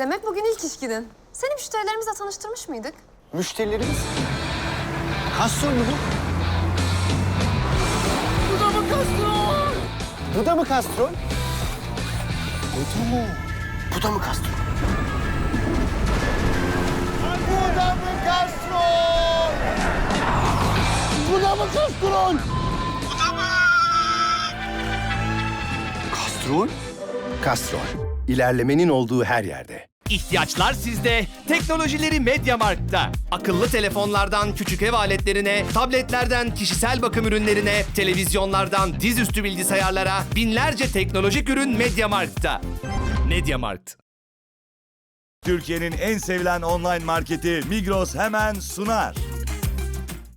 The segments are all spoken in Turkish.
Demek bugün ilk iş günün. Seni müşterilerimizle tanıştırmış mıydık? Müşterilerimiz. Kastrol mu bu? Bu da mı kastrol? Bu da mı kastrol? Bu da mı? Bu da mı kastrol? Bu da mı kastrol? Bu da mı kastrol? Bu da mı? Kastrol? Kastrol. İlerlemenin olduğu her yerde. İhtiyaçlar sizde, teknolojileri Mediamarkt'ta. Akıllı telefonlardan küçük ev aletlerine, tabletlerden kişisel bakım ürünlerine, televizyonlardan dizüstü bilgisayarlara binlerce teknolojik ürün Mediamarkt'ta. Mediamarkt. Türkiye'nin en sevilen online marketi Migros hemen sunar.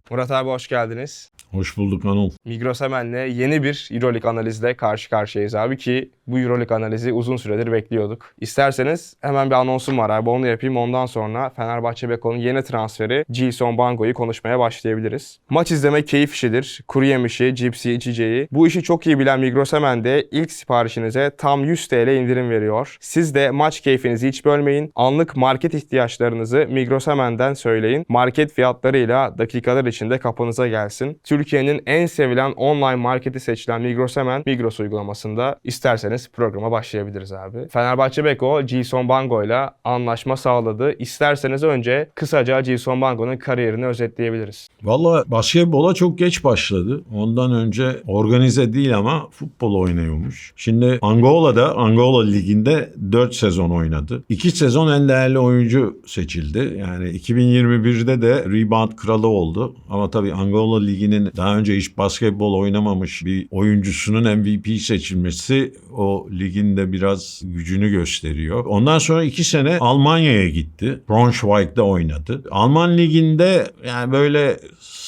Murat abi hoş geldiniz. Hoş bulduk Anıl. Migros Hemen'le yeni bir Euroleague analizle karşı karşıyayız abi ki bu Euroleague analizi uzun süredir bekliyorduk. İsterseniz hemen bir anonsum var abi onu yapayım ondan sonra Fenerbahçe Beko'nun yeni transferi Gilson Bango'yu konuşmaya başlayabiliriz. Maç izlemek keyif işidir. Kuru yemişi, cipsi, içeceği. Bu işi çok iyi bilen Migros Hemen de ilk siparişinize tam 100 TL indirim veriyor. Siz de maç keyfinizi hiç bölmeyin. Anlık market ihtiyaçlarınızı Migros Hemen'den söyleyin. Market fiyatlarıyla dakikalar içinde kapınıza gelsin. Türkiye'nin en sevilen online marketi seçilen Migros Hemen Migros uygulamasında isterseniz programa başlayabiliriz abi. Fenerbahçe Beko Gilson Bango ile anlaşma sağladı. İsterseniz önce kısaca Gilson Bango'nun kariyerini özetleyebiliriz. Valla basketbola çok geç başladı. Ondan önce organize değil ama futbol oynuyormuş. Şimdi Angola'da, Angola Ligi'nde 4 sezon oynadı. 2 sezon en değerli oyuncu seçildi. Yani 2021'de de rebound kralı oldu. Ama tabii Angola Ligi'nin daha önce hiç basketbol oynamamış bir oyuncusunun MVP seçilmesi o ligin de biraz gücünü gösteriyor. Ondan sonra 2 sene Almanya'ya gitti. Braunschweig'de oynadı. Alman Ligi'nde yani böyle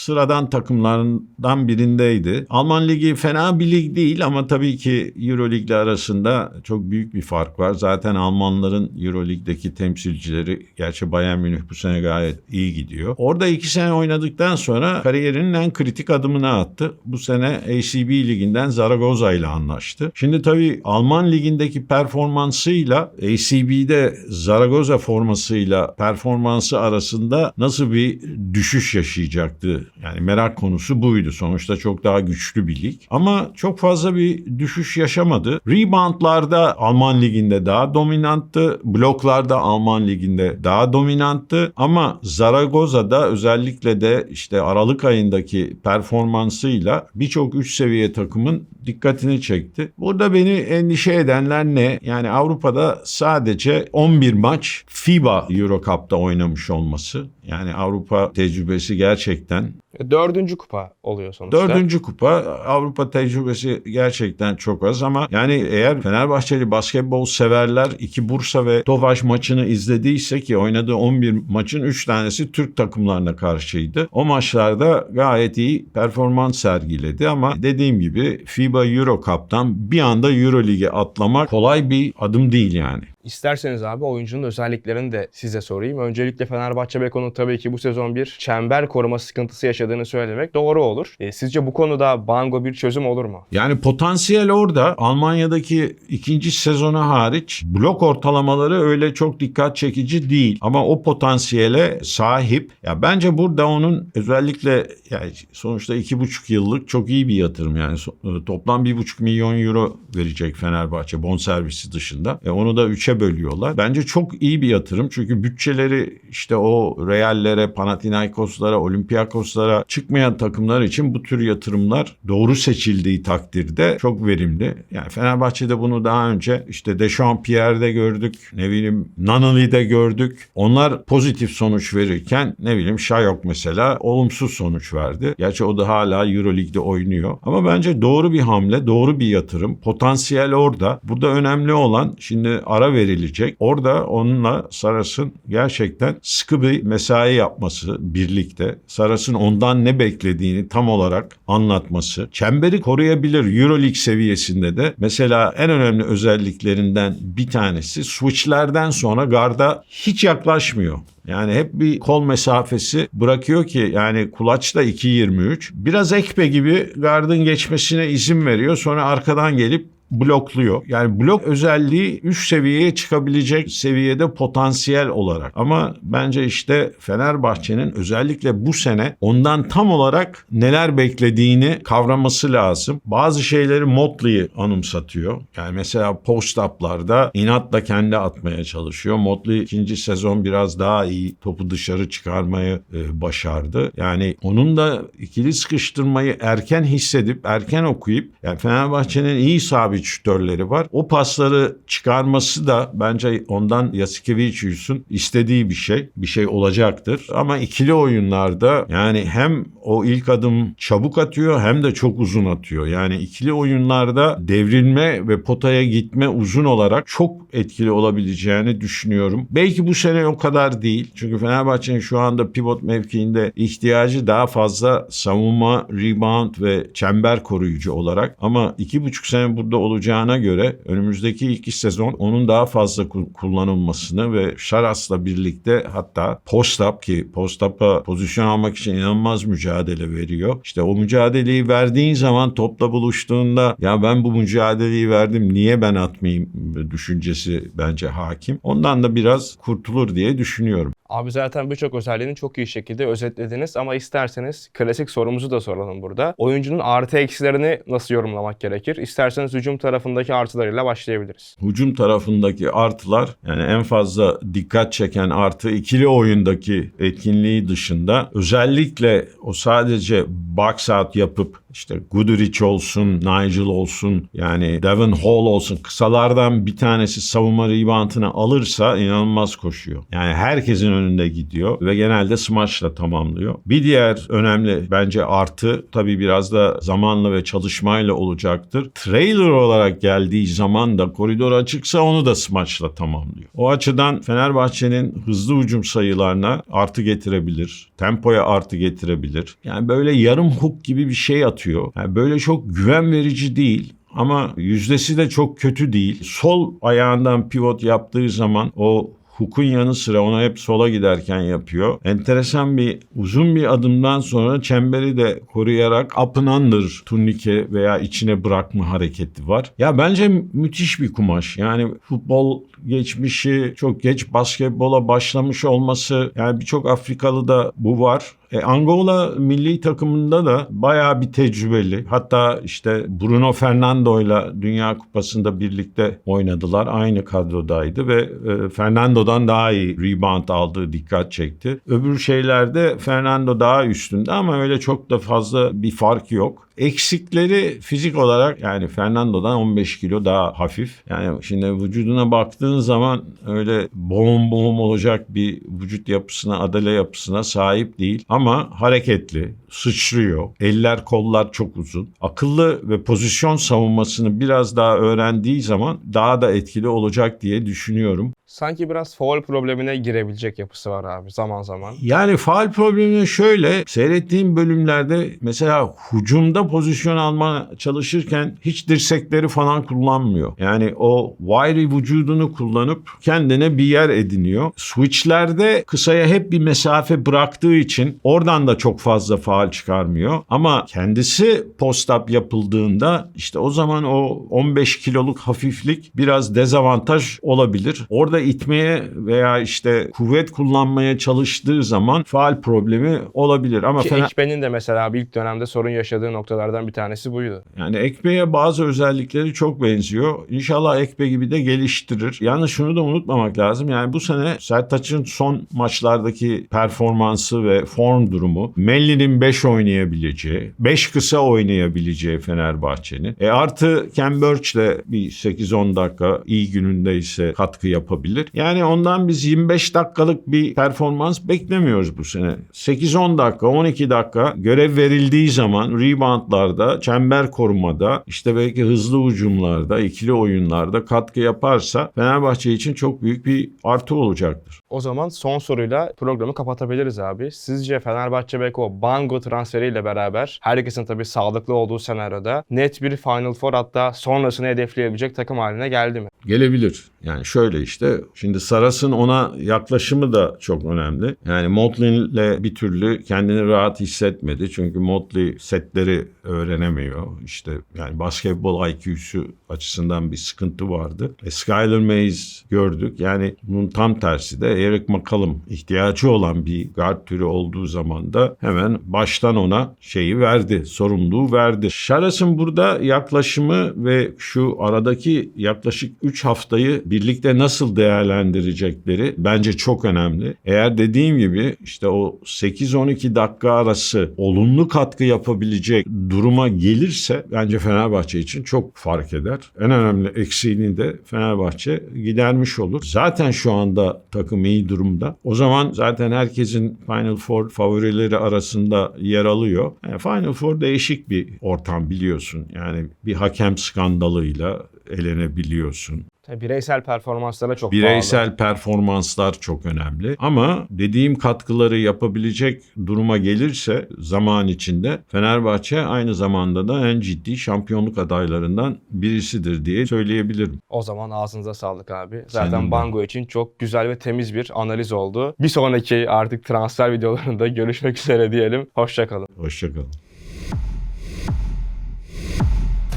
sıradan takımlarından birindeydi. Alman Ligi fena bir lig değil ama tabii ki Euro Lig'le arasında çok büyük bir fark var. Zaten Almanların Euro Lig'deki temsilcileri gerçi Bayern Münih bu sene gayet iyi gidiyor. Orada iki sene oynadıktan sonra kariyerinin en kritik adımını attı. Bu sene ACB Ligi'nden Zaragoza ile anlaştı. Şimdi tabii Alman Ligi'ndeki performansıyla ACB'de Zaragoza formasıyla performansı arasında nasıl bir düşüş yaşayacaktı? Yani merak konusu buydu. Sonuçta çok daha güçlü bir lig. Ama çok fazla bir düşüş yaşamadı. Reboundlarda Alman Ligi'nde daha dominanttı. Bloklarda Alman Ligi'nde daha dominanttı. Ama Zaragoza'da özellikle de işte Aralık ayındaki performansıyla birçok üst seviye takımın dikkatini çekti. Burada beni endişe edenler ne? Yani Avrupa'da sadece 11 maç FIBA Euro Cup'ta oynamış olması. Yani Avrupa tecrübesi gerçekten Dördüncü kupa oluyor sonuçta. Dördüncü kupa Avrupa tecrübesi gerçekten çok az ama yani eğer Fenerbahçeli basketbol severler iki Bursa ve Tofaş maçını izlediyse ki oynadığı 11 maçın 3 tanesi Türk takımlarına karşıydı. O maçlarda gayet iyi performans sergiledi ama dediğim gibi FIBA Euro Cup'tan bir anda Euro Lig'e atlamak kolay bir adım değil yani. İsterseniz abi oyuncunun özelliklerini de size sorayım. Öncelikle Fenerbahçe Beko'nun tabii ki bu sezon bir çember koruma sıkıntısı yaşadığını söylemek doğru olur. E, sizce bu konuda Bango bir çözüm olur mu? Yani potansiyel orada. Almanya'daki ikinci sezonu hariç blok ortalamaları öyle çok dikkat çekici değil. Ama o potansiyele sahip. Ya bence burada onun özellikle yani sonuçta iki buçuk yıllık çok iyi bir yatırım. Yani e, toplam bir buçuk milyon euro verecek Fenerbahçe bonservisi dışında. E onu da üçe bölüyorlar. Bence çok iyi bir yatırım. Çünkü bütçeleri işte o Real'lere, Panathinaikos'lara, Olympiakos'lara çıkmayan takımlar için bu tür yatırımlar doğru seçildiği takdirde çok verimli. Yani Fenerbahçe'de bunu daha önce işte Dechampierre'de gördük, ne bileyim Nanali'de gördük. Onlar pozitif sonuç verirken ne bileyim Şayok mesela olumsuz sonuç verdi. Gerçi o da hala Euroleague'de oynuyor. Ama bence doğru bir hamle, doğru bir yatırım. Potansiyel orada. Burada önemli olan şimdi ara verilecek. Orada onunla Saras'ın gerçekten sıkı bir mesai yapması birlikte. Saras'ın ondan ne beklediğini tam olarak anlatması. Çemberi koruyabilir Euroleague seviyesinde de. Mesela en önemli özelliklerinden bir tanesi switchlerden sonra garda hiç yaklaşmıyor. Yani hep bir kol mesafesi bırakıyor ki yani kulaç da 2.23. Biraz ekpe gibi gardın geçmesine izin veriyor. Sonra arkadan gelip blokluyor. Yani blok özelliği üst seviyeye çıkabilecek seviyede potansiyel olarak. Ama bence işte Fenerbahçe'nin özellikle bu sene ondan tam olarak neler beklediğini kavraması lazım. Bazı şeyleri Motley'i anımsatıyor. Yani mesela post-up'larda inatla kendi atmaya çalışıyor. Motley ikinci sezon biraz daha iyi topu dışarı çıkarmayı e, başardı. Yani onun da ikili sıkıştırmayı erken hissedip erken okuyup yani Fenerbahçe'nin iyi sabit şütörleri var. O pasları çıkarması da bence ondan Yasikevicius'un istediği bir şey. Bir şey olacaktır. Ama ikili oyunlarda yani hem o ilk adım çabuk atıyor hem de çok uzun atıyor. Yani ikili oyunlarda devrilme ve potaya gitme uzun olarak çok etkili olabileceğini düşünüyorum. Belki bu sene o kadar değil. Çünkü Fenerbahçe'nin şu anda pivot mevkiinde ihtiyacı daha fazla savunma, rebound ve çember koruyucu olarak. Ama iki buçuk sene burada olacağına göre önümüzdeki iki sezon onun daha fazla ku- kullanılmasını ve Şaras'la birlikte hatta post-up ki post-up'a pozisyon almak için inanılmaz mücadele veriyor. İşte o mücadeleyi verdiğin zaman topla buluştuğunda ya ben bu mücadeleyi verdim niye ben atmayayım düşüncesi bence hakim. Ondan da biraz kurtulur diye düşünüyorum. Abi zaten birçok özelliğini çok iyi şekilde özetlediniz ama isterseniz klasik sorumuzu da soralım burada. Oyuncunun artı eksilerini nasıl yorumlamak gerekir? İsterseniz hücum tarafındaki artılarıyla başlayabiliriz. Hücum tarafındaki artılar yani en fazla dikkat çeken artı ikili oyundaki etkinliği dışında özellikle o sadece box out yapıp işte Goodrich olsun, Nigel olsun yani Devin Hall olsun kısalardan bir tanesi savunma reboundını alırsa inanılmaz koşuyor. Yani herkesin önünde gidiyor ve genelde smashla tamamlıyor. Bir diğer önemli bence artı tabii biraz da zamanla ve çalışmayla olacaktır. Trailer olarak geldiği zaman da koridor açıksa onu da smashla tamamlıyor. O açıdan Fenerbahçe'nin hızlı hücum sayılarına artı getirebilir. Tempoya artı getirebilir. Yani böyle yarım hook gibi bir şey atıyor. Yani böyle çok güven verici değil. Ama yüzdesi de çok kötü değil. Sol ayağından pivot yaptığı zaman o Hukun yanı sıra ona hep sola giderken yapıyor. Enteresan bir uzun bir adımdan sonra çemberi de koruyarak up and under turnike veya içine bırakma hareketi var. Ya bence müthiş bir kumaş. Yani futbol geçmişi çok geç basketbola başlamış olması yani birçok Afrikalı da bu var. E, Angola milli takımında da bayağı bir tecrübeli. Hatta işte Bruno Fernando ile Dünya Kupası'nda birlikte oynadılar. Aynı kadrodaydı ve e, Fernando'dan daha iyi rebound aldığı dikkat çekti. Öbür şeylerde Fernando daha üstünde ama öyle çok da fazla bir fark yok. Eksikleri fizik olarak yani Fernando'dan 15 kilo daha hafif. Yani şimdi vücuduna baktığın zaman öyle boğum boğum olacak bir vücut yapısına, adale yapısına sahip değil. Ama hareketli, sıçrıyor. Eller kollar çok uzun. Akıllı ve pozisyon savunmasını biraz daha öğrendiği zaman daha da etkili olacak diye düşünüyorum. Sanki biraz foul problemine girebilecek yapısı var abi zaman zaman. Yani faal problemi şöyle seyrettiğim bölümlerde mesela hücumda pozisyon alma çalışırken hiç dirsekleri falan kullanmıyor. Yani o wiry vücudunu kullanıp kendine bir yer ediniyor. Switchlerde kısaya hep bir mesafe bıraktığı için oradan da çok fazla faal çıkarmıyor. Ama kendisi post-up yapıldığında işte o zaman o 15 kiloluk hafiflik biraz dezavantaj olabilir. Orada itmeye veya işte kuvvet kullanmaya çalıştığı zaman faal problemi olabilir. Ama Ki Fener- Ekben'in de mesela ilk dönemde sorun yaşadığı noktalardan bir tanesi buydu. yani Ekpe'ye bazı özellikleri çok benziyor. İnşallah Ekpe gibi de geliştirir. Yalnız şunu da unutmamak lazım. Yani bu sene Sertaç'ın son maçlardaki performansı ve form durumu Melli'nin 5 oynayabileceği, 5 kısa oynayabileceği Fenerbahçe'nin. E artı Ken Burch de bir 8-10 dakika iyi günündeyse katkı yapabilir. Yani ondan biz 25 dakikalık bir performans beklemiyoruz bu sene. 8-10 dakika, 12 dakika görev verildiği zaman reboundlarda, çember korumada, işte belki hızlı hücumlarda, ikili oyunlarda katkı yaparsa Fenerbahçe için çok büyük bir artı olacaktır. O zaman son soruyla programı kapatabiliriz abi. Sizce Fenerbahçe Beko Bango transferiyle beraber herkesin tabii sağlıklı olduğu senaryoda net bir Final Four hatta sonrasını hedefleyebilecek takım haline geldi mi? Gelebilir. Yani şöyle işte şimdi Saras'ın ona yaklaşımı da çok önemli. Yani Motley'le bir türlü kendini rahat hissetmedi. Çünkü Motley setleri öğrenemiyor. İşte yani basketbol IQ'su açısından bir sıkıntı vardı. E, Skyler Mays gördük. Yani bunun tam tersi de Eric McCollum ihtiyacı olan bir guard türü olduğu zaman da hemen baştan ona şeyi verdi, sorumluluğu verdi. Şaras'ın burada yaklaşımı ve şu aradaki yaklaşık 3 haftayı birlikte nasıl değerlendirecekleri bence çok önemli. Eğer dediğim gibi işte o 8-12 dakika arası olumlu katkı yapabilecek duruma gelirse bence Fenerbahçe için çok fark eder. En önemli eksiğini de Fenerbahçe gidermiş olur. Zaten şu anda takım iyi durumda. O zaman zaten herkesin Final Four favorileri arasında yer alıyor. Yani Final Four değişik bir ortam biliyorsun. Yani bir hakem skandalıyla elenebiliyorsun. Tabii Bireysel performanslara çok bağlı. Bireysel performanslar çok önemli. Ama dediğim katkıları yapabilecek duruma gelirse zaman içinde Fenerbahçe aynı zamanda da en ciddi şampiyonluk adaylarından birisidir diye söyleyebilirim. O zaman ağzınıza sağlık abi. Senin Zaten de. Bango için çok güzel ve temiz bir analiz oldu. Bir sonraki artık transfer videolarında görüşmek üzere diyelim. Hoşçakalın. Hoşçakalın.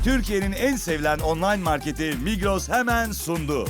Türkiye'nin en sevilen online marketi Migros hemen sundu.